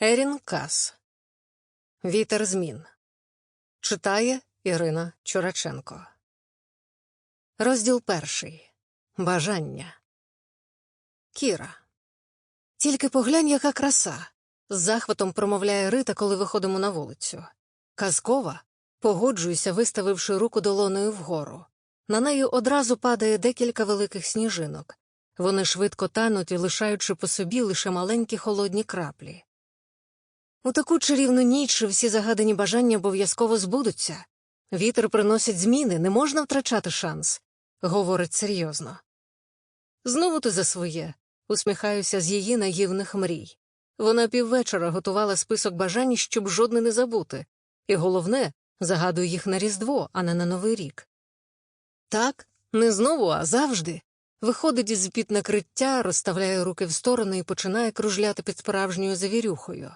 Ерін Кас. Вітер змін. Читає Ірина Чураченко. Розділ перший. Бажання. Кіра. Тільки поглянь, яка краса. З захватом промовляє Рита, коли виходимо на вулицю. Казкова. Погоджуюся, виставивши руку долоною вгору. На неї одразу падає декілька великих сніжинок. Вони швидко тануть лишаючи по собі лише маленькі холодні краплі. У таку чарівну ніч всі загадані бажання обов'язково збудуться. Вітер приносить зміни, не можна втрачати шанс, говорить серйозно. Знову ти за своє, усміхаюся з її наївних мрій. Вона піввечора готувала список бажань, щоб жодне не забути, і головне, загадую їх на Різдво, а не на Новий рік. Так, не знову, а завжди. Виходить із під накриття, розставляє руки в сторони і починає кружляти під справжньою завірюхою.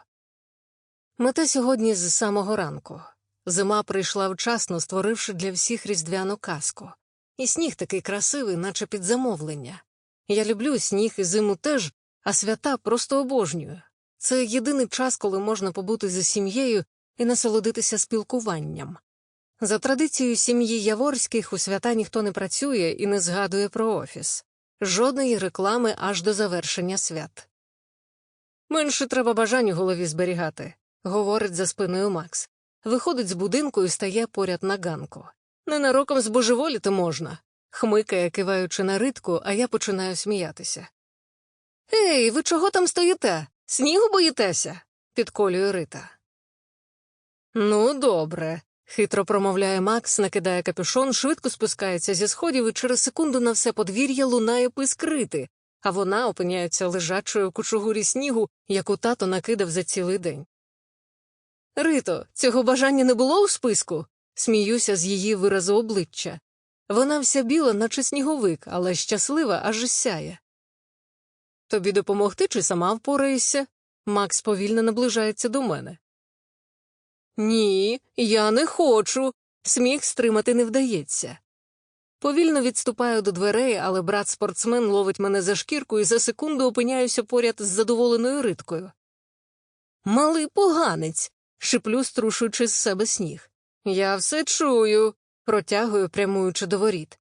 Мете сьогодні з самого ранку. Зима прийшла вчасно, створивши для всіх різдвяну казку. І сніг такий красивий, наче під замовлення. Я люблю сніг і зиму теж, а свята просто обожнюю. Це єдиний час, коли можна побути за сім'єю і насолодитися спілкуванням. За традицією сім'ї Яворських у свята ніхто не працює і не згадує про офіс. Жодної реклами аж до завершення свят. Менше треба бажань у голові зберігати, говорить за спиною Макс. Виходить з будинку і стає поряд на ганку. Ненароком збожеволіти можна. Хмикає, киваючи на ритку, а я починаю сміятися. Ей, ви чого там стоїте? Снігу боїтеся? підколює Рита. Ну, добре, хитро промовляє Макс, накидає капюшон, швидко спускається зі сходів і через секунду на все подвір'я лунає писк Рити, а вона опиняється лежачою в кучугурі снігу, яку тато накидав за цілий день. Рито, цього бажання не було у списку? сміюся з її виразу обличчя. Вона вся біла, наче сніговик, але щаслива, аж сяє. Тобі допомогти чи сама впораєшся? Макс повільно наближається до мене. Ні, я не хочу. Сміх стримати не вдається. Повільно відступаю до дверей, але брат спортсмен ловить мене за шкірку і за секунду опиняюся поряд з задоволеною риткою. Малий поганець. Шиплю, струшуючи з себе сніг. Я все чую, протягую, прямуючи до воріт.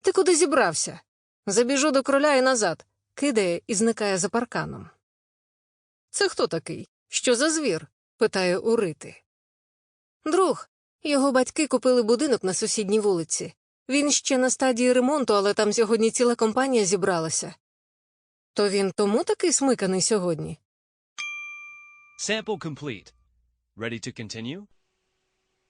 Ти куди зібрався? Забіжу до кроля і назад, кидає і зникає за парканом. Це хто такий? Що за звір? питає у Рити. Друг, його батьки купили будинок на сусідній вулиці. Він ще на стадії ремонту, але там сьогодні ціла компанія зібралася. То він тому такий смиканий сьогодні? Sample complete. Ready to continue?